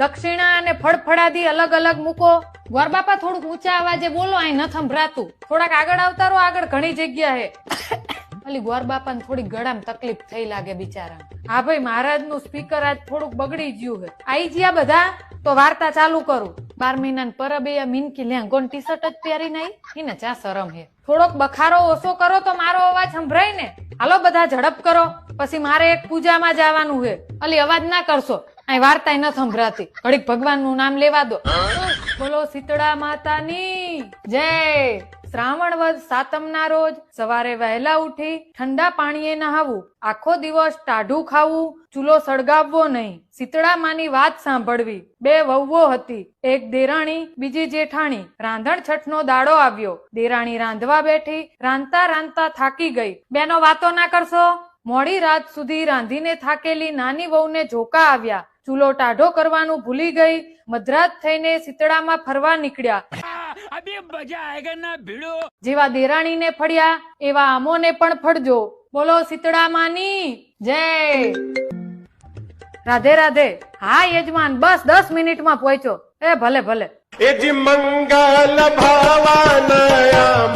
દક્ષિણા અને ફળફળાદી અલગ અલગ મૂકો. ગોર બાપા થોડુંક ઊંચા અવાજે બોલો, અહીં ન સંભળાતું. થોડાક આગળ આવતારો, આગળ ઘણી જગ્યા હે. અલી ગોર બાપાને થોડી ગળામાં તકલીફ થઈ લાગે બિચારા હા ભાઈ મહારાજનું સ્પીકર આજ થોડુંક બગડી ગયું હે. આઈ ગયા બધા? તો વાર્તા ચાલુ કરું. બાર મહિના પરબે આ મિનકી લેંગોન ટી શર્ટ જ પહેરી નહીં એને ચા શરમ હે. થોડોક બખારો ઓછો કરો તો મારો અવાજ સંભળાય ને. હાલો, બધા ઝડપ કરો. પછી મારે એક પૂજામાં જવાનું હે. અલી, અવાજ ના કરશો. વાર્તા ન સંભળાતી. ઘડીક ભગવાનનું નામ લેવા દો. બોલો શીતળા માતાની, જય. શ્રાવણ વદ સાતમના રોજ સવારે વહેલા ઉઠી ઠંડા પાણીએ નહાવું. આખો દિવસ ટાઢું ખાવું, ચૂલો સળગાવવો નહીં. શીતળા માની વાત સાંભળવી. બે વહુઓ હતી. એક દેરાણી, બીજી જેઠાણી. રાંધણ છઠનો દાડો આવ્યો. દેરાણી રાંધવા બેઠી, રાંધતા રાંધતા થાકી ગઈ. બેનો વાતો ના કરશો? મોડી રાત સુધી રાંધીને થાકેલી નાની વહુને ઝોકા આવ્યા. ચૂલો ટાઢો કરવાનું ભૂલી ગઈ મધરાત થઈને શીતળામાં ફરવા નીકળ્યા. જેવા દેરાણીને ફળ્યા એવા આમોને પણ ફળજો. બોલો શીતળામાની જય. રાધે રાધે. હા યજમાન બસ દસ મિનિટમાં પહોંચ્યો. એ ભલે ભલે. મંગલ ભાવાનયા